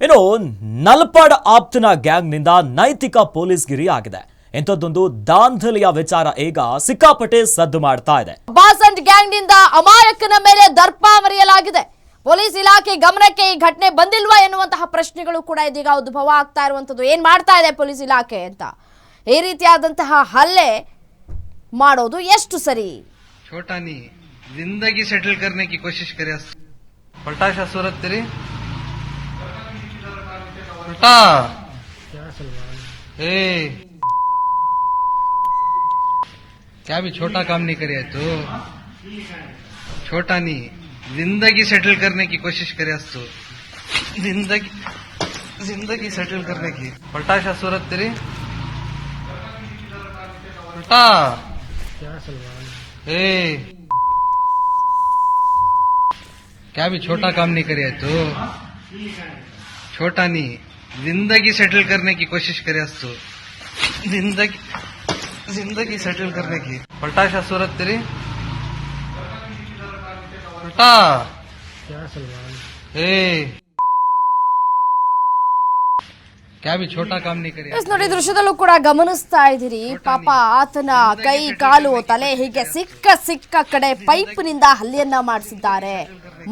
ಇನ್ನು ನಲ್ಪಾಡ್ ಆಪ್ತನ ಗ್ಯಾಂಗ್ನಿಂದ ನೈತಿಕ ಪೊಲೀಸ್ಗಿರಿ ಆಗಿದೆ ಇಂಥದ್ದೊಂದು ದಾಂಧಲೆಯ ವಿಚಾರ ಈಗ ಸಿಕ್ಕಾಪಟ್ಟೆ ಸದ್ದು ಮಾಡ್ತಾ ಇದೆ ಬಾಸಂಟ್ ಗ್ಯಾಂಗ್ನಿಂದ ಅಮಾಯಕನ ಮೇಲೆ ದರ್ಪ ಮರೆಯಲಾಗಿದೆ ಪೊಲೀಸ್ ಇಲಾಖೆ ಗಮನಕ್ಕೆ ಈ ಘಟನೆ ಬಂದಿಲ್ವಾ ಎನ್ನುವಂತಹ ಪ್ರಶ್ನೆಗಳು ಕೂಡ ಇದೀಗ ಉದ್ಭವ ಆಗ್ತಾ ಇರುವಂತದ್ದು ಏನ್ ಮಾಡ್ತಾ ಇದೆ ಪೊಲೀಸ್ ಇಲಾಖೆ ಅಂತ ಈ ರೀತಿಯಾದಂತಹ ಹಲ್ಲೆ ಮಾಡೋದು ಎಷ್ಟು ಸರಿ छोटा नहीं जिंदगी सेटल करने की कोशिश करे पलटा शाह सूरत तेरी उल्टा क्या भी छोटा काम नहीं करे तो। छोटा नहीं। ज़िंदगी सेटल करने की कोशिश करे तू। ज़िंदगी ज़िंदगी सेटल करने की। पलटा शाह सूरत तेरी। उल्टा क्या भी छोटा काम नहीं करे तो। छोटा नहीं। जिंदगी सेटल करने की कोशिश करे तू जिंदगी जिंदगी सेटल करने की पलटा शाह सूरत तेरी उल्टा ए क्या भी छोटा ನೋಡಿ ದೃಶ್ಯದಲ್ಲೂ ಕೂಡ ಗಮನಿಸ್ತಾ ಇದ್ದೀರಿ. ಪಾಪ ಆತನ ಕೈ ಕಾಲು ತಲೆ ಹೀಗೆ ಸಿಕ್ಕ ಸಿಕ್ಕ ಕಡೆ ಪೈಪ್ನಿಂದ ಹಲ್ಲೆಯನ್ನ ಮಾಡಿಸಿದ್ದಾರೆ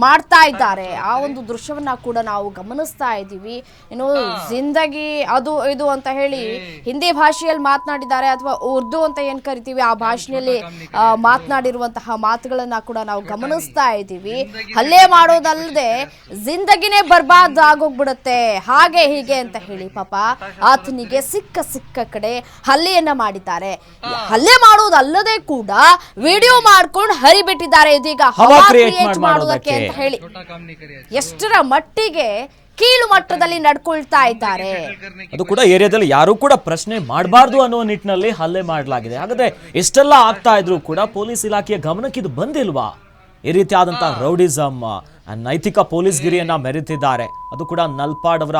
ಮಾಡ್ತಾ ಇದ್ದಾರೆ. ಆ ಒಂದು ದೃಶ್ಯವನ್ನ ಕೂಡ ನಾವು ಗಮನಿಸ್ತಾ ಇದ್ದೀವಿ. ಏನು ಜಿಂದಗಿ ಅದು ಇದು ಅಂತ ಹೇಳಿ ಹಿಂದಿ ಭಾಷೆಯಲ್ಲಿ ಮಾತನಾಡಿದ್ದಾರೆ ಅಥವಾ ಉರ್ದು ಅಂತ ಏನ್ ಕರಿತೀವಿ ಆ ಭಾಷೆಯಲ್ಲಿ ಮಾತನಾಡಿರುವಂತಹ ಮಾತುಗಳನ್ನ ಕೂಡ ನಾವು ಗಮನಿಸ್ತಾ ಇದ್ದೀವಿ. ಹಲ್ಲೆ ಮಾಡೋದಲ್ಲದೆ ಜಿಂದಗಿನೇ ಬರ್ಬಾದ್ ಆಗೋಗ್ಬಿಡುತ್ತೆ ಹಾಗೆ ಹೀಗೆ ಅಂತ ಹೇಳಿ ಪಾಪ ಪಾಪ ಆತನಿಗೆ ಸಿಕ್ಕ ಸಿಕ್ಕ ಕಡೆ ಹಲ್ಲೆಯನ್ನ ಮಾಡಿದ್ದಾರೆ. ಹಲ್ಲೆ ಮಾಡೋದಲ್ಲದೆ ಕೂಡ ವಿಡಿಯೋ ಮಾಡ್ಕೊಂಡು ಹರಿಬಿಟ್ಟಿದ್ದಾರೆ ಇದೀಗ. ಹವಾ ಕ್ರಿಯೇಟ್ ಮಾಡೋದಕ್ಕೆ ಅಂತ ಹೇಳಿ. ಎಷ್ಟರ ಮಟ್ಟಿಗೆ ಕೀಳು ಮಟ್ಟದಲ್ಲಿ ನಡ್ಕೊಳ್ತಾ ಇದ್ದಾರೆ. ಅದು ಕೂಡ ಏರಿಯಾದಲ್ಲಿ ಯಾರು ಕೂಡ ಪ್ರಶ್ನೆ ಮಾಡಬಾರ್ದು ಅನ್ನೋ ನಿಟ್ಟಿನಲ್ಲಿ ಹಲ್ಲೆ ಮಾಡಲಾಗಿದೆ. ಹಾಗಾದ್ರೆ ಇಷ್ಟೆಲ್ಲ ಆಗ್ತಾ ಇದ್ರು ಕೂಡ ಪೊಲೀಸ್ ಇಲಾಖೆಯ ಗಮನಕ್ಕೆ ಇದು ಬಂದಿಲ್ವಾ? ಈ ರೀತಿಯಾದಂತಹ ರೌಡಿಸಮ್ ನೈತಿಕ ಪೊಲೀಸ್ ಗಿರಿಯನ್ನ ಮೆರೆತಿದ್ದಾರೆ. ಅದು ಕೂಡ ನಲ್ಪಾಡ್ ಅವರ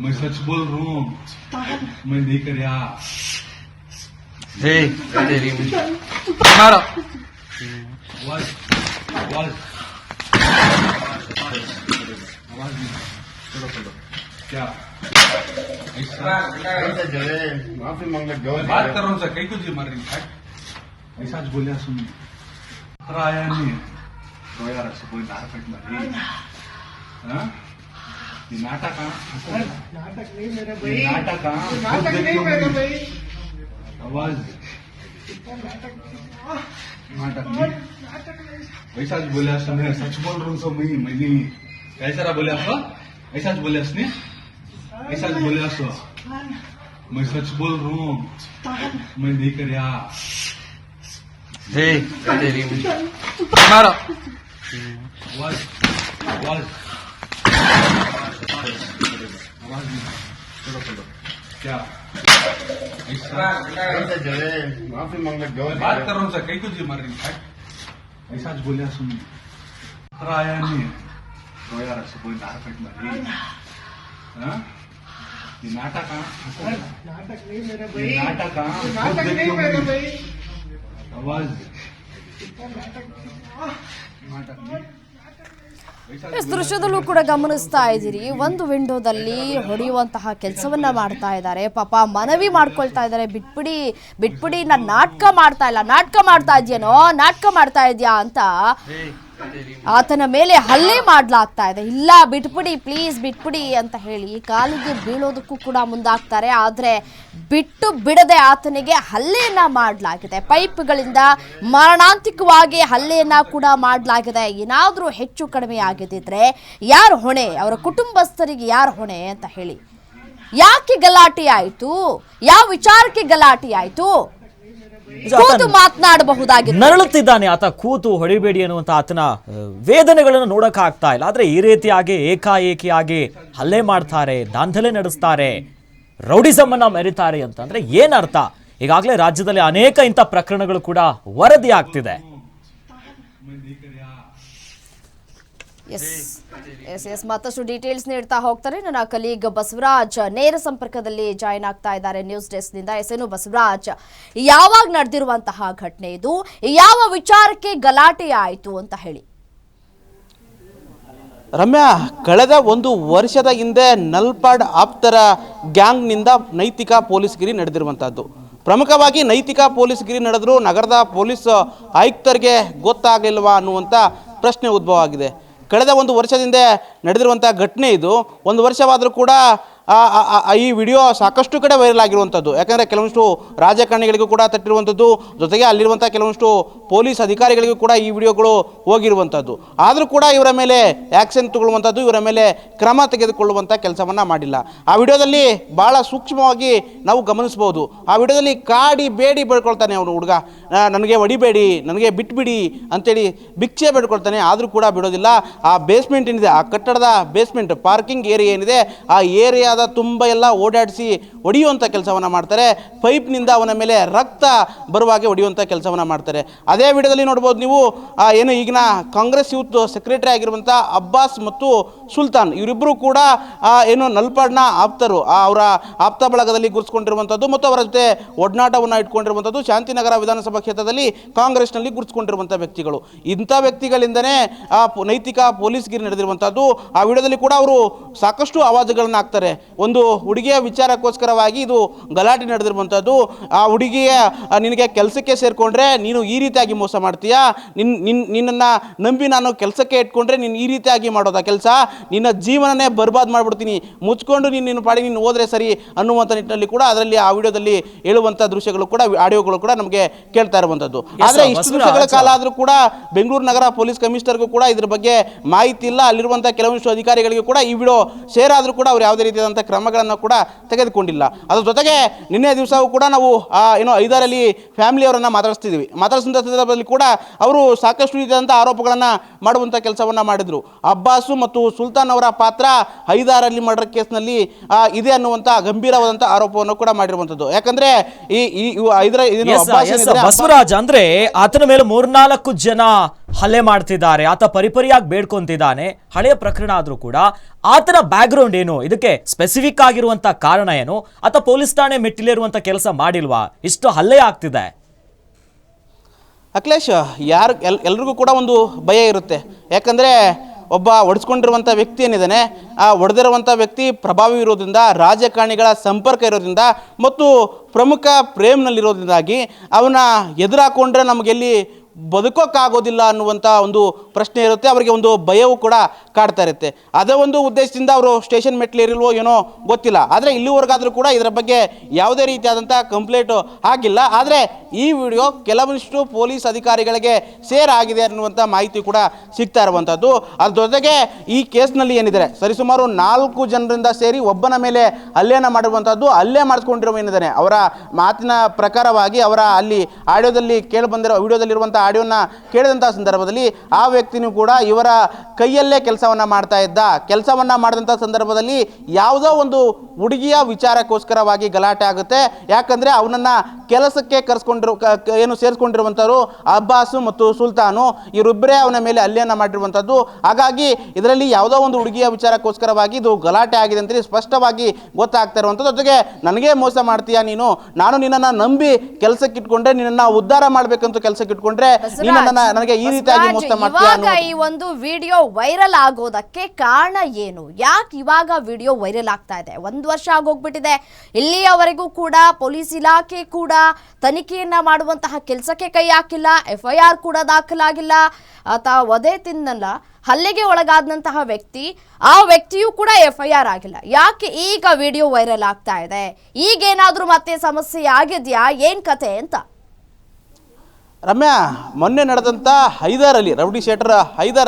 मैं सच बोल रहा हूँ मैं नहीं कर ए तेरी मारो आवाज आवाज आवाज नहीं चलो चलो क्या ऐसा माफी मांग ले बात कर रहा हूँ सर कई कुछ मार रही है ऐसा ज बोलिया सुन खरा आया नहीं तो यार ऐसे कोई नाटक नहीं हाँ? ये नाटक कहाँ नाटक नहीं मेरे भाई। नाटक नाटक नहीं मेरे भाई। आवाज़। नाटक ज बोले असं मैं सच बोल रहा हूँ सो मैं मैं कैसा बोले असं? ऐसा ज बोले असने ऐसा ज बोले असं? मैं सच बोल रहा हूँ। मैं नहीं कर तेरी मारो। आवाज़ आवाज़ आवाज़ नहीं चलो चलो क्या माफ़ी मांग बात कर रहा हूँ सर कुछ मार रही है। ऐसा बोलिया सुन आया नहीं तो यार ऐसे कोई नाटक हाँ? नाटक नाटक नहीं मेरे भाई। नाटक नाटक नहीं। मेरे भाई आवाज़। नाटक ज ಎಸ್, ದೃಶ್ಯದಲ್ಲೂ ಕೂಡ ಗಮನಿಸ್ತಾ ಇದ್ದೀರಿ. ಒಂದು ವಿಂಡೋದಲ್ಲಿ ಹೊಡೆಯುವಂತಹ ಕೆಲಸವನ್ನ ಮಾಡ್ತಾ ಇದ್ದಾರೆ. ಪಾಪ ಮನವಿ ಮಾಡ್ಕೊಳ್ತಾ ಇದ್ದಾರೆ. ಬಿಟ್ಬಿಡಿ ಬಿಟ್ಬಿಡಿ, ನಾನು ನಾಟಕ ಮಾಡ್ತಾ ಇಲ್ಲ. ನಾಟಕ ಮಾಡ್ತಾ ಇದೆಯೇನೋ? ನಾಟಕ ಮಾಡ್ತಾ ಇದೆಯಾ ಅಂತ ಆತನ ಮೇಲೆ ಹಲ್ಲೆ ಮಾಡ್ಲಾಗ್ತಾ ಇದೆ. ಇಲ್ಲ, ಬಿಟ್ಬಿಡಿ ಪ್ಲೀಸ್ ಬಿಟ್ಬಿಡಿ ಅಂತ ಹೇಳಿ. ಕಾಲಿಗೆ ಬೀಳೋದಕ್ಕೂ ಕೂಡ ಮುಂದಾಗ್ತಾರೆ. ಆದ್ರೆ ಬಿಟ್ಟು ಬಿಡದೆ ಆತನಿಗೆ ಹಲ್ಲೆಯನ್ನ ಮಾಡಲಾಗಿದೆ. ಪೈಪ್ಗಳಿಂದ ಮರಣಾಂತಿಕವಾಗಿ ಹಲ್ಲೆಯನ್ನ ಕೂಡ ಮಾಡಲಾಗಿದೆ. ಏನಾದರೂ ಹೆಚ್ಚು ಕಡಿಮೆ ಆಗಿದ್ದಿದ್ರೆ ಯಾರು ಹೊಣೆ? ಅವರ ಕುಟುಂಬಸ್ಥರಿಗೆ ಯಾರು ಹೊಣೆ ಅಂತ ಹೇಳಿ. ಯಾಕೆ ಗಲಾಟೆ ಆಯಿತು? ಯಾವ ವಿಚಾರಕ್ಕೆ ಗಲಾಟೆ ಆಯಿತು? ಕೂತು ಮಾತನಾಡಬಹುದಾಗಿತ್ತು. ನರಳುತ್ತಿದ್ದಾನೆ ಆತ ಕೂತು ಹೊಡಿಬೇಡಿ ಅನ್ನುವಂತ ಆತನ ವೇದನೆಗಳನ್ನು ನೋಡಕ್ ಆಗ್ತಾ ಇಲ್ಲ. ಆದ್ರೆ ಈ ರೀತಿಯಾಗಿ ಏಕಾಏಕಿಯಾಗಿ ಹಲ್ಲೆ ಮಾಡ್ತಾರೆ ದಾಂಧಲೆ ನಡೆಸ್ತಾರೆ ರೌಡಿಸಮ್ ಅನ್ನ ಮೆರಿತಾರೆ ಅಂತಂದ್ರೆ ಏನರ್ಥ ಅರ್ಥ? ಈಗಾಗಲೇ ರಾಜ್ಯದಲ್ಲಿ ಅನೇಕ ಇಂಥ ಪ್ರಕರಣಗಳು ಕೂಡ ವರದಿ ಆಗ್ತಿದೆ ಎಸ್ ಎಸ್ ಎಸ್ ಮತ್ತಷ್ಟು ಡೀಟೇಲ್ಸ್ ನೀಡ್ತಾ ಹೋಗ್ತಾರೆ. ನನ್ನ ಕಲೀಗ್ ಬಸವರಾಜ್ ನೇರ ಸಂಪರ್ಕದಲ್ಲಿ ಜಾಯಿನ್ ಆಗ್ತಾ ಇದ್ದಾರೆ ನ್ಯೂಸ್ ಡೆಸ್ಕ್ನಿಂದ. ಎಸ್ ಏನು ಬಸವರಾಜ್ ಯಾವಾಗ ನಡೆದಿರುವಂತಹ ಘಟನೆ ಇದು? ಯಾವ ವಿಚಾರಕ್ಕೆ ಗಲಾಟೆ ಆಯಿತು ಅಂತ ಹೇಳಿ. ರಮ್ಯಾ ಕಳೆದ ಒಂದು ವರ್ಷದ ಹಿಂದೆ ನಲ್ಪಾಡ್ ಆಪ್ತರ ಗ್ಯಾಂಗ್ನಿಂದ ನೈತಿಕ ಪೊಲೀಸ್ಗಿರಿ ನಡೆದಿರುವಂಥದ್ದು ಪ್ರಮುಖವಾಗಿ ನೈತಿಕ ಪೊಲೀಸ್ಗಿರಿ ನಡೆದರೂ ನಗರದ ಪೊಲೀಸ್ ಆಯುಕ್ತರಿಗೆ ಗೊತ್ತಾಗಲಿಲ್ವಾ ಅನ್ನುವಂಥ ಪ್ರಶ್ನೆ ಉದ್ಭವ ಆಗಿದೆ. ಕಳೆದ ಒಂದು ವರ್ಷದಿಂದ ನಡೆದಿರುವಂಥ ಘಟನೆ ಇದು. ಒಂದು ವರ್ಷವಾದರೂ ಕೂಡ ಈ ವಿಡಿಯೋ ಸಾಕಷ್ಟು ಕಡೆ ವೈರಲ್ ಆಗಿರುವಂಥದ್ದು. ಯಾಕಂದರೆ ಕೆಲವೊಂದಿಷ್ಟು ರಾಜಕಾರಣಿಗಳಿಗೂ ಕೂಡ ತಟ್ಟಿರುವಂಥದ್ದು. ಜೊತೆಗೆ ಅಲ್ಲಿರುವಂಥ ಕೆಲವೊಂದಿಷ್ಟು ಪೊಲೀಸ್ ಅಧಿಕಾರಿಗಳಿಗೂ ಕೂಡ ಈ ವಿಡಿಯೋಗಳು ಹೋಗಿರುವಂಥದ್ದು. ಆದರೂ ಕೂಡ ಇವರ ಮೇಲೆ ಆ್ಯಕ್ಷನ್ ತಗೊಳ್ಳುವಂಥದ್ದು, ಇವರ ಮೇಲೆ ಕ್ರಮ ತೆಗೆದುಕೊಳ್ಳುವಂಥ ಕೆಲಸವನ್ನು ಮಾಡಿಲ್ಲ. ಆ ವಿಡಿಯೋದಲ್ಲಿ ಭಾಳ ಸೂಕ್ಷ್ಮವಾಗಿ ನಾವು ಗಮನಿಸ್ಬೋದು. ಆ ವಿಡಿಯೋದಲ್ಲಿ ಕಾಡಿ ಬೇಡಿ ಬೇಡ್ಕೊಳ್ತಾನೆ ಅವನು ಹುಡುಗ. ನನಗೆ ಹೊಡಿಬೇಡಿ, ನನಗೆ ಬಿಟ್ಬಿಡಿ ಅಂತೇಳಿ ಭಿಕ್ಷೆ ಬೇಡ್ಕೊಳ್ತಾನೆ. ಆದರೂ ಕೂಡ ಬಿಡೋದಿಲ್ಲ. ಆ ಬೇಸ್ಮೆಂಟ್ ಏನಿದೆ, ಆ ಕಟ್ಟಡದ ಬೇಸ್ಮೆಂಟ್ ಪಾರ್ಕಿಂಗ್ ಏರಿಯಾ ಏನಿದೆ, ಆ ಏರಿಯಾದ ತುಂಬ ಎಲ್ಲ ಓಡಾಡಿಸಿ ಹೊಡೆಯುವಂಥ ಕೆಲಸವನ್ನು ಮಾಡ್ತಾರೆ. ಪೈಪ್ನಿಂದ ಅವನ ಮೇಲೆ ರಕ್ತ ಬರುವಾಗೆ ಹೊಡೆಯುವಂಥ ಕೆಲಸವನ್ನು ಮಾಡ್ತಾರೆ. ಅದೇ ವಿಡಿಯೋದಲ್ಲಿ ನೋಡ್ಬೋದು ನೀವು ಏನು ಈಗಿನ ಕಾಂಗ್ರೆಸ್ ಯೂತ್ ಸೆಕ್ರೆಟರಿ ಆಗಿರುವಂಥ ಅಬ್ಬಾಸ್ ಮತ್ತು ಸುಲ್ತಾನ್ ಇವರಿಬ್ಬರು ಕೂಡ ಏನು ನಲ್ಪಾಡ್ನ ಆಪ್ತರು ಅವರ ಆಪ್ತ ಬಳಗದಲ್ಲಿ ಗುರುತಿಸ್ಕೊಂಡಿರುವಂಥದ್ದು ಮತ್ತು ಅವರ ಜೊತೆ ಒಡನಾಟವನ್ನು ಇಟ್ಕೊಂಡಿರುವಂಥದ್ದು ಶಾಂತಿನಗರ ವಿಧಾನಸಭಾ ಕ್ಷೇತ್ರದಲ್ಲಿ ಕಾಂಗ್ರೆಸ್ನಲ್ಲಿ ಗುರುತಿಸ್ಕೊಂಡಿರುವಂಥ ವ್ಯಕ್ತಿಗಳು. ಇಂಥ ವ್ಯಕ್ತಿಗಳಿಂದನೇ, ಆ ನೈತಿಕ ಪೊಲೀಸ್ಗಿರಿ ನಡೆದಿರುವಂಥದ್ದು ಆ ವಿಡಿಯೋದಲ್ಲಿ ಕೂಡ ಅವರು ಸಾಕಷ್ಟು ಆವಾಜುಗಳನ್ನು ಹಾಕ್ತಾರೆ. ಒಂದು ಹುಡುಗಿಯ ವಿಚಾರಕ್ಕೋಸ್ಕರವಾಗಿ ಇದು ಗಲಾಟೆ ನಡೆದಿರುವಂಥದ್ದು ಆ ಹುಡುಗಿಯ ನಿನಗೆ ಕೆಲಸಕ್ಕೆ ಸೇರಿಕೊಂಡ್ರೆ ನೀನು ಈ ರೀತಿಯಾಗಿ ಮೋಸ ಮಾಡ್ತೀಯಾ? ನಿನ್ನ ನಿನ್ನ ನಿನ್ನನ್ನು ನಂಬಿ ನಾನು ಕೆಲಸಕ್ಕೆ ಇಟ್ಕೊಂಡ್ರೆ ನೀನು ಈ ರೀತಿಯಾಗಿ ಮಾಡೋದಾ ಕೆಲಸ? ನಿನ್ನ ಜೀವನನೇ ಬರ್ಬಾದ್ ಮಾಡಿಬಿಡ್ತೀನಿ. ಮುಚ್ಕೊಂಡು ನೀನು ನಿನ್ನ ಪಾಡಿ ನೀನು ಹೋದ್ರೆ ಸರಿ ಅನ್ನುವಂಥ ನಿಟ್ಟಿನಲ್ಲಿ ಕೂಡ ಅದರಲ್ಲಿ ಆ ವಿಡಿಯೋದಲ್ಲಿ ಹೇಳುವಂಥ ದೃಶ್ಯಗಳು ಕೂಡ ಆಡಿಯೋಗಳು ಕೂಡ ನಮಗೆ ಕೇಳ್ತಾ ಇರುವಂಥದ್ದು ಆದರೆ ಇಷ್ಟು. ದಿವಸಗಳ ಕಾಲ ಆದರೂ ಕೂಡ ಬೆಂಗಳೂರು ನಗರ ಪೊಲೀಸ್ ಕಮಿಷನರ್ಗೂ ಕೂಡ ಇದ್ರ ಬಗ್ಗೆ ಮಾಹಿತಿ ಇಲ್ಲ. ಅಲ್ಲಿರುವಂಥ ಕೆಲವೊಂದಿಷ್ಟು ಅಧಿಕಾರಿಗಳಿಗೂ ಕೂಡ ಈ ವಿಡಿಯೋ ಶೇರ್ ಆದರೂ ಕೂಡ ಅವ್ರು ಯಾವುದೇ ರೀತಿಯಾದಂಥ ಕ್ರಮಗಳನ್ನು ಕೂಡ ತೆಗೆದುಕೊಂಡಿಲ್ಲ. ಅದರ ಜೊತೆಗೆ ನಿನ್ನೆ ದಿವಸವೂ ಕೂಡ ನಾವು ಏನೋ ಐದಾರಲ್ಲಿ ಫ್ಯಾಮಿಲಿಯವರನ್ನು ಮಾತಾಡಿಸ್ತಿದ್ವಿ. ಮಾತಾಡಿಸಿದ ಸಂದರ್ಭದಲ್ಲಿ ಕೂಡ ಅವರು ಸಾಕಷ್ಟು ರೀತಿಯಾದಂಥ ಆರೋಪಗಳನ್ನು ಮಾಡುವಂಥ ಕೆಲಸವನ್ನು ಮಾಡಿದರು. ಅಬ್ಬಾಸು ಮತ್ತು ಸುಲ್ತಾನ್ ಅವರ ಪಾತ್ರ ಹೈದಾರಲ್ಲಿ ಮರ್ಡರ್ ಕೇಸ್ನಲ್ಲಿ ಇದೆ ಅನ್ನುವಂಥ ಗಂಭೀರವಾದಂಥ ಆರೋಪವನ್ನು ಕೂಡ ಮಾಡಿರುವಂಥದ್ದು ಯಾಕಂದ್ರೆ ಈ ಈ ಬಸವರಾಜ್ ಅಂದರೆ ಆತನ ಮೇಲೆ ಮೂರ್ನಾಲ್ಕು ಜನ ಹಲ್ಲೆ ಮಾಡ್ತಿದ್ದಾರೆ. ಆತ ಪರಿಪರಿಯಾಗಿ ಬೇಡ್ಕೊಂತಿದ್ದಾನೆ. ಹಳೆಯ ಪ್ರಕರಣ ಆದ್ರೂ ಕೂಡ ಆತನ ಬ್ಯಾಕ್ಗ್ರೌಂಡ್ ಏನು? ಇದಕ್ಕೆ ಸ್ಪೆಸಿಫಿಕ್ ಆಗಿರುವಂತ ಕಾರಣ ಏನು? ಆತ ಪೊಲೀಸ್ ಠಾಣೆ ಮೆಟ್ಟಿಲಿರುವಂತ ಕೆಲಸ ಮಾಡಿಲ್ವಾ? ಇಷ್ಟು ಹಲ್ಲೆ ಆಗ್ತಿದೆ. ಅಖಿಲೇಶ್, ಯಾರು ಎಲ್, ಎಲ್ರಿಗೂ ಕೂಡ ಒಂದು ಭಯ ಇರುತ್ತೆ. ಯಾಕಂದರೆ ಒಬ್ಬ ಒಡಿಸ್ಕೊಂಡಿರುವಂಥ ವ್ಯಕ್ತಿ ಏನಿದ್ದಾನೆ ಆ ಒಡೆದಿರುವಂಥ ವ್ಯಕ್ತಿ ಪ್ರಭಾವಿ ಇರೋದ್ರಿಂದ, ರಾಜಕಾರಣಿಗಳ ಸಂಪರ್ಕ ಇರೋದ್ರಿಂದ ಮತ್ತು ಪ್ರಮುಖ ಪ್ರೇಮ್ನಲ್ಲಿರೋದ್ರಿಂದಾಗಿ ಅವನ ಎದುರಾಕೊಂಡ್ರೆ ನಮಗೆಲ್ಲಿ ಬದುಕೋಕ್ಕಾಗೋದಿಲ್ಲ ಅನ್ನುವಂಥ ಒಂದು ಪ್ರಶ್ನೆ ಇರುತ್ತೆ. ಅವರಿಗೆ ಒಂದು ಭಯವೂ ಕೂಡ ಕಾಡ್ತಾ ಇರುತ್ತೆ. ಅದೇ ಒಂದು ಉದ್ದೇಶದಿಂದ ಅವರು ಸ್ಟೇಷನ್ ಮೆಟ್ಲೇರಿಲ್ವೋ ಏನೋ ಗೊತ್ತಿಲ್ಲ. ಆದರೆ ಇಲ್ಲಿವರೆಗಾದರೂ ಕೂಡ ಇದರ ಬಗ್ಗೆ ಯಾವುದೇ ರೀತಿಯಾದಂಥ ಕಂಪ್ಲೇಂಟು ಆಗಿಲ್ಲ. ಆದರೆ ಈ ವಿಡಿಯೋ ಕೆಲವೊಂದಿಷ್ಟು ಪೊಲೀಸ್ ಅಧಿಕಾರಿಗಳಿಗೆ ಸೇರ್ ಆಗಿದೆ ಅನ್ನುವಂಥ ಮಾಹಿತಿ ಕೂಡ ಸಿಗ್ತಾ ಇರುವಂಥದ್ದು. ಅದ್ರ ಜೊತೆಗೆ ಈ ಕೇಸ್ನಲ್ಲಿ ಏನಿದೆ? ಸರಿಸುಮಾರು ನಾಲ್ಕು ಜನರಿಂದ ಸೇರಿ ಒಬ್ಬನ ಮೇಲೆ ಹಲ್ಲೆಯನ್ನು ಮಾಡಿರುವಂಥದ್ದು. ಹಲ್ಲೆ ಮಾಡಿಸ್ಕೊಂಡಿರುವ ಏನಿದ್ದಾನೆ ಅವರ ಮಾತಿನ ಪ್ರಕಾರವಾಗಿ ಅವರ ಅಲ್ಲಿ ಆಡಿಯೋದಲ್ಲಿ ಕೇಳಿಬಂದಿರೋ ವಿಡಿಯೋದಲ್ಲಿರುವಂಥ ಆಡಿಯೋನ ಕೇಳಿದಂಥ ಸಂದರ್ಭದಲ್ಲಿ ಆ ವ್ಯಕ್ತಿನೂ ಕೂಡ ಇವರ ಕೈಯಲ್ಲೇ ಕೆಲಸವನ್ನು ಮಾಡ್ತಾ ಇದ್ದ. ಕೆಲಸವನ್ನು ಮಾಡಿದಂಥ ಸಂದರ್ಭದಲ್ಲಿ ಯಾವುದೋ ಒಂದು ಹುಡುಗಿಯ ವಿಚಾರಕ್ಕೋಸ್ಕರವಾಗಿ ಗಲಾಟೆ ಆಗುತ್ತೆ. ಯಾಕಂದರೆ ಅವನನ್ನು ಕೆಲಸಕ್ಕೆ ಕರೆಸ್ಕೊಂಡಿರೋ ಏನು ಸೇರಿಸ್ಕೊಂಡಿರುವಂಥವ್ರು ಅಬ್ಬಾಸು ಮತ್ತು ಸುಲ್ತಾನು ಇವರಿಬ್ಬರೇ ಅವನ ಮೇಲೆ ಹಲ್ಲೆಯನ್ನು ಮಾಡಿರುವಂಥದ್ದು ಹಾಗಾಗಿ ಇದರಲ್ಲಿ ಯಾವುದೋ ಒಂದು ಹುಡುಗಿಯ ವಿಚಾರಕ್ಕೋಸ್ಕರವಾಗಿ ಇದು ಗಲಾಟೆ ಆಗಿದೆ ಅಂತೇಳಿ ಸ್ಪಷ್ಟವಾಗಿ ಗೊತ್ತಾಗ್ತಾ ಇರುವಂಥದ್ದು ಜೊತೆಗೆ ನನಗೇ ಮೋಸ ಮಾಡ್ತೀಯಾ ನೀನು? ನಾನು ನಿನ್ನನ್ನು ನಂಬಿ ಕೆಲಸಕ್ಕೆ ಇಟ್ಕೊಂಡ್ರೆ ನಿನ್ನನ್ನು ಉದ್ಧಾರ ಮಾಡಬೇಕಂತ ಕೆಲಸಕ್ಕೆ ಇಟ್ಕೊಂಡ್ರೆ ನೀನು ನನ್ನ ನನಗೆ ಈ ರೀತಿಯಾಗಿ ಮೋಸ ಬಸವರಾಜ್, ಮಾಡ್ತೀಯಾ ಇವಾಗ ಈ ಒಂದು ವಿಡಿಯೋ ವೈರಲ್ ಆಗೋದಕ್ಕೆ ಕಾರಣ ಏನು? ಯಾಕೆ ಇವಾಗ ವಿಡಿಯೋ ವೈರಲ್ ಆಗ್ತಾ ಇದೆ? ಒಂದು ವರ್ಷ ಆಗೋಗ್ಬಿಟ್ಟಿದೆ. ಇಲ್ಲಿಯವರೆಗೂ ಕೂಡ ಪೊಲೀಸ್ ಇಲಾಖೆ ಕೂಡ ತನಿಖೆಯನ್ನ ಮಾಡುವಂತಹ ಕೆಲಸಕ್ಕೆ ಕೈ ಹಾಕಿಲ್ಲ. ಎಫ್ ಐ ಆರ್ ಕೂಡ ದಾಖಲಾಗಿಲ್ಲ. ಆತ ವಧೆ ತಿನ್ನಲ್ಲ ಹಲ್ಲೆಗೆ ಒಳಗಾದಂತಹ ವ್ಯಕ್ತಿ ಆ ವ್ಯಕ್ತಿಯೂ ಕೂಡ ಎಫ್ ಐ ಆರ್ ಆಗಿಲ್ಲ. ಯಾಕೆ ಈಗ ವಿಡಿಯೋ ವೈರಲ್ ಆಗ್ತಾ ಇದೆ? ಈಗೇನಾದ್ರೂ ಮತ್ತೆ ಸಮಸ್ಯೆ ಆಗಿದ್ಯಾ? ಏನ್ ಕತೆ ಅಂತ. ರಮ್ಯಾ, ಮೊನ್ನೆ ನಡೆದಂಥ ಹೈದರಲ್ಲಿ ರೌಡಿ ಶೇಟರ್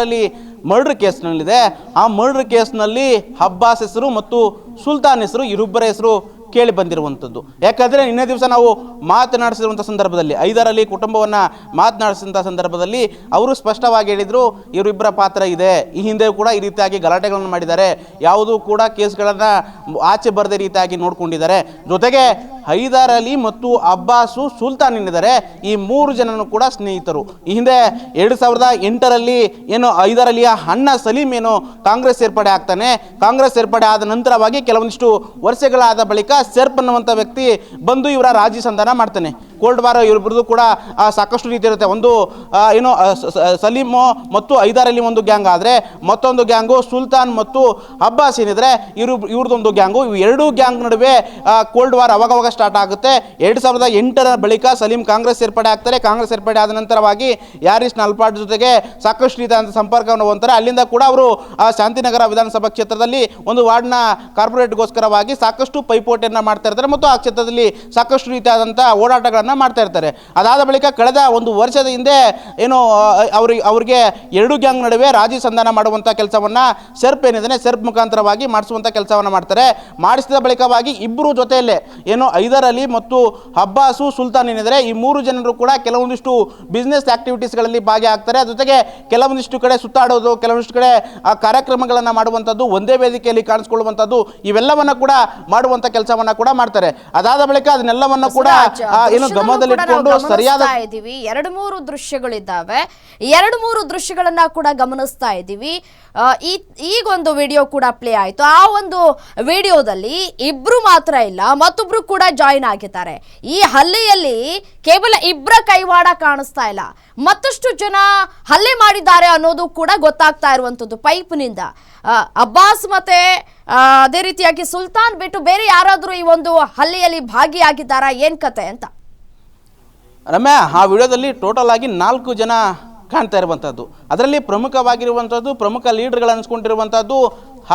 ಅಲಿ ಮರ್ಡ್ರ್ ಕೇಸ್ನಲ್ಲಿದೆ. ಆ ಮರ್ಡ್ರ್ ಕೇಸ್ನಲ್ಲಿ ಹಬ್ಬಾಸ್ ಹೆಸರು ಮತ್ತು ಸುಲ್ತಾನ್ ಹೆಸರು ಇವರಿಬ್ಬರ ಹೆಸರು ಕೇಳಿ ಬಂದಿರುವಂಥದ್ದು ಯಾಕಂದರೆ ನಿನ್ನೆ ದಿವಸ ನಾವು ಮಾತನಾಡಿಸಿರುವಂಥ ಸಂದರ್ಭದಲ್ಲಿ ಐದರಲ್ಲಿ ಕುಟುಂಬವನ್ನು ಮಾತನಾಡಿಸಿದಂಥ ಸಂದರ್ಭದಲ್ಲಿ ಅವರು ಸ್ಪಷ್ಟವಾಗಿ ಹೇಳಿದರು ಇವರಿಬ್ಬರ ಪಾತ್ರ ಇದೆ. ಈ ಹಿಂದೆ ಕೂಡ ಈ ರೀತಿಯಾಗಿ ಗಲಾಟೆಗಳನ್ನು ಮಾಡಿದ್ದಾರೆ. ಯಾವುದೂ ಕೂಡ ಕೇಸ್ಗಳನ್ನು ಆಚೆ ಬರದೇ ರೀತಿಯಾಗಿ ನೋಡಿಕೊಂಡಿದ್ದಾರೆ. ಜೊತೆಗೆ ಹೈದರ್ ಅಲಿ ಮತ್ತು ಅಬ್ಬಾಸು ಸುಲ್ತಾನ್ ಏನಿದ್ದಾರೆ ಈ ಮೂರು ಜನನು ಕೂಡ ಸ್ನೇಹಿತರು. ಈ ಹಿಂದೆ ಎರಡು ಸಾವಿರದ ಎಂಟರಲ್ಲಿ ಏನು ಹೈದರ್ ಅಲಿಯ ಅಣ್ಣ ಸಲೀಂ ಏನು ಕಾಂಗ್ರೆಸ್ ಸೇರ್ಪಡೆ ಆಗ್ತಾನೆ. ಕಾಂಗ್ರೆಸ್ ಸೇರ್ಪಡೆ ಆದ ನಂತರವಾಗಿ ಕೆಲವೊಂದಿಷ್ಟು ವರ್ಷಗಳಾದ ಬಳಿಕ ಸೆರ್ಪ್ ಅನ್ನುವಂಥ ವ್ಯಕ್ತಿ ಬಂದು ಇವರ ರಾಜಿ ಸಂಧಾನ ಮಾಡ್ತಾನೆ. ಕೋಲ್ಡ್ ವಾರ್ ಇವರಿಬ್ಬರದು ಕೂಡ ಸಾಕಷ್ಟು ರೀತಿ ಇರುತ್ತೆ. ಒಂದು ಏನು ಸಲೀಮು ಮತ್ತು ಹೈದರ್ ಅಲಿ ಒಂದು ಗ್ಯಾಂಗ್ ಆದರೆ ಮತ್ತೊಂದು ಗ್ಯಾಂಗು ಸುಲ್ತಾನ್ ಮತ್ತು ಅಬ್ಬಾಸ್ ಏನಿದ್ರೆ ಇವರು, ಇವ್ರದ್ದೊಂದು ಗ್ಯಾಂಗು. ಇವು ಎರಡೂ ಗ್ಯಾಂಗ್ ನಡುವೆ ಕೋಲ್ಡ್ ವಾರ್ ಅವಾಗವಾಗ ಸ್ಟಾರ್ಟ್ ಆಗುತ್ತೆ. ಎರಡು ಸಾವಿರದ ಎಂಟರ ಬಳಿಕ ಸಲೀಂ ಕಾಂಗ್ರೆಸ್ ಸೇರ್ಪಡೆ ಆಗ್ತಾರೆ. ಕಾಂಗ್ರೆಸ್ ಸೇರ್ಪಡೆ ಆದ ನಂತರವಾಗಿ ಯಾರಿಸ್ ನಲ್ಪಾಡ್ ಜೊತೆಗೆ ಸಾಕಷ್ಟು ರೀತಿಯಾದಂಥ ಸಂಪರ್ಕವನ್ನು ಹೊಂದ್ತಾರೆ. ಅಲ್ಲಿಂದ ಕೂಡ ಅವರು ಶಾಂತಿನಗರ ವಿಧಾನಸಭಾ ಕ್ಷೇತ್ರದಲ್ಲಿ ಒಂದು ವಾರ್ಡ್ನ ಕಾರ್ಪೊರೇಟ್ಗೋಸ್ಕರವಾಗಿ ಸಾಕಷ್ಟು ಪೈಪೋಟಿಯನ್ನು ಮಾಡ್ತಾ ಇರ್ತಾರೆ ಮತ್ತು ಆ ಕ್ಷೇತ್ರದಲ್ಲಿ ಸಾಕಷ್ಟು ರೀತಿಯಾದಂಥ ಓಡಾಟಗಳನ್ನು ಮಾಡ್ತಾ ಇರ್ತಾರೆ. ಅದಾದ ಬಳಿಕ ಕಳೆದ ಒಂದು ವರ್ಷದ ಹಿಂದೆ ಏನು ಅವ್ರಿಗೆ ಅವ್ರಿಗೆ ಎರಡು ಗ್ಯಾಂಗ್ ನಡುವೆ ರಾಜಿ ಸಂಧಾನ ಮಾಡುವಂಥ ಕೆಲಸವನ್ನು ಸೆರ್ಪ್ ಏನಿದೆ, ಸೆರ್ಪ್ ಮುಖಾಂತರವಾಗಿ ಮಾಡಿಸುವಂಥ ಕೆಲಸವನ್ನು ಮಾಡ್ತಾರೆ. ಮಾಡಿಸಿದ ಬಳಿಕವಾಗಿ ಇಬ್ಬರು ಜೊತೆಯಲ್ಲೇ ಏನು ಐದರ್ ಅಲಿ ಮತ್ತು ಅಬ್ಬಾಸು ಸುಲ್ತಾನ್ ಏನಿದ್ದಾರೆ ಈ ಮೂರು ಜನರು ಕೂಡ ಕೆಲವೊಂದಿಷ್ಟು ಬಿಸ್ನೆಸ್ ಆಕ್ಟಿವಿಟೀಸ್ಗಳಲ್ಲಿ ಭಾಗಿಯಾಗ್ತಾರೆ. ಜೊತೆಗೆ ಕೆಲವೊಂದಿಷ್ಟು ಕಡೆ ಸುತ್ತಾಡೋದು ಕೆಲವೊಂದಿಷ್ಟು ಕಡೆ ಆ ಕಾರ್ಯಕ್ರಮಗಳನ್ನು ಮಾಡುವಂಥದ್ದು ಒಂದೇ ವೇದಿಕೆಯಲ್ಲಿ ಕಾಣಿಸ್ಕೊಳ್ಳುವಂಥದ್ದು ಇವೆಲ್ಲವನ್ನು ಕೂಡ ಮಾಡುವಂಥ ಕೆಲಸವನ್ನ ಕೂಡ ಮಾಡ್ತಾರೆ. ಅದಾದ ಬಳಿಕ ಅದನ್ನೆಲ್ಲವನ್ನು ಕೂಡ ಏನು ಗಮನದಲ್ಲಿಟ್ಟುಕೊಂಡು ಸರಿಯಾದ ಇದ್ದೀವಿ. ಎರಡು ಮೂರು ದೃಶ್ಯಗಳಿದ್ದಾವೆ. ಎರಡು ಮೂರು ದೃಶ್ಯಗಳನ್ನ ಕೂಡ ಗಮನಿಸ್ತಾ ಇದ್ದೀವಿ. ಈ ಈಗೊಂದು ವಿಡಿಯೋ ಕೂಡ ಪ್ಲೇ ಆಯಿತು. ಆ ಒಂದು ವಿಡಿಯೋದಲ್ಲಿ ಇಬ್ರು ಮಾತ್ರ ಇಲ್ಲ ಮತ್ತೊಬ್ರು ಕೂಡ ಜಾಯಿನ್ ಆಗಿದ್ದಾರೆ. ಈ ಹಲ್ಲೆಯಲ್ಲಿ ಕೇವಲ ಇಬ್ಬರ ಕೈವಾಡ ಕಾಣಿಸ್ತಾ ಇಲ್ಲ. ಮತ್ತಷ್ಟು ಜನ ಹಲ್ಲೆ ಮಾಡಿದ್ದಾರೆ ಅನ್ನೋದು ಕೂಡ ಗೊತ್ತಾಗ್ತಾ ಇರುವಂತದ್ದು ಪೈಪ್ನಿಂದ. ಅಬ್ಬಾಸ್ ಮತ್ತೆ ಅದೇ ರೀತಿಯಾಗಿ ಸುಲ್ತಾನ್ ಬಿಟ್ಟು ಬೇರೆ ಯಾರಾದರೂ ಈ ಒಂದು ಹಲ್ಲೆಯಲ್ಲಿ ಭಾಗಿಯಾಗಿದ್ದಾರಾ? ಏನ್ ಕತೆ ಅಂತ. ರಮ್ಯಾ, ಆ ವಿಡಿಯೋದಲ್ಲಿ ಟೋಟಲ್ ಆಗಿ ನಾಲ್ಕು ಜನ ಕಾಣ್ತಾ ಇರುವಂಥದ್ದು ಅದರಲ್ಲಿ ಪ್ರಮುಖವಾಗಿರುವಂಥದ್ದು ಪ್ರಮುಖ ಲೀಡರ್ಗಳು ಅನ್ಸ್ಕೊಂಡಿರುವಂಥದ್ದು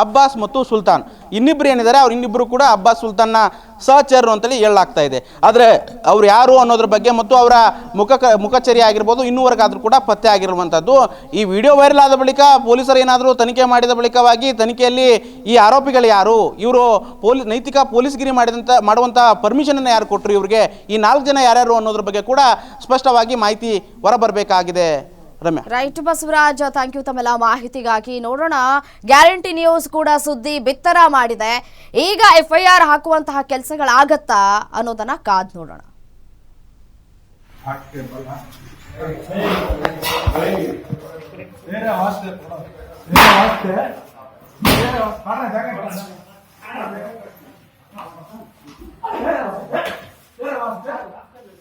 ಅಬ್ಬಾಸ್ ಮತ್ತು ಸುಲ್ತಾನ್. ಇನ್ನಿಬ್ರು ಏನಿದ್ದಾರೆ, ಅವ್ರು ಇನ್ನಿಬ್ಬರು ಕೂಡ ಅಬ್ಬಾಸ್ ಸುಲ್ತಾನ್ನ ಸಹಚರರು ಅಂತೇಳಿ ಹೇಳಲಾಗ್ತಾ ಇದೆ. ಆದರೆ ಅವ್ರು ಯಾರು ಅನ್ನೋದ್ರ ಬಗ್ಗೆ ಮತ್ತು ಅವರ ಮುಖ ಮುಖಚರ್ಯ ಆಗಿರ್ಬೋದು, ಇನ್ನೂವರೆಗಾದ್ರೂ ಕೂಡ ಪತ್ತೆ ಆಗಿರುವಂಥದ್ದು. ಈ ವಿಡಿಯೋ ವೈರಲ್ ಆದ ಬಳಿಕ ಪೊಲೀಸರು ಏನಾದರೂ ತನಿಖೆ ಮಾಡಿದ ಬಳಿಕವಾಗಿ ತನಿಖೆಯಲ್ಲಿ ಈ ಆರೋಪಿಗಳು ಯಾರು, ಇವರು ಪೊಲೀಸ್ ನೈತಿಕ ಪೊಲೀಸ್ಗಿರಿ ಮಾಡಿದಂಥ ಮಾಡುವಂಥ ಪರ್ಮಿಷನನ್ನು ಯಾರು ಕೊಟ್ಟರು ಇವರಿಗೆ? ಈ ನಾಲ್ಕು ಜನ ಯಾರ್ಯಾರು ಅನ್ನೋದ್ರ ಬಗ್ಗೆ ಕೂಡ ಸ್ಪಷ್ಟವಾಗಿ ಮಾಹಿತಿ ಹೊರಬರಬೇಕಾಗಿದೆ. Ramya right Basavaraj thank you ತಮ್ಮೆಲ್ಲ ಮಾಹಿತಿಗಾಗಿ. ನೋಡೋಣ ಗ್ಯಾರಂಟಿ ನ್ಯೂಸ್ ಕೂಡ ಸುದ್ದಿ ಬಿತ್ತರ ಮಾಡಿದೆ. ಈಗ ಎಫ್ಐಆರ್ ಐ ಆರ್ ಹಾಕುವಂತಹ ಕೆಲಸಗಳಾಗತ್ತಾ ಅನ್ನೋದನ್ನ ಕಾದ್ ನೋಡೋಣ. ಬೇರೆ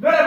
ಬೇರೆ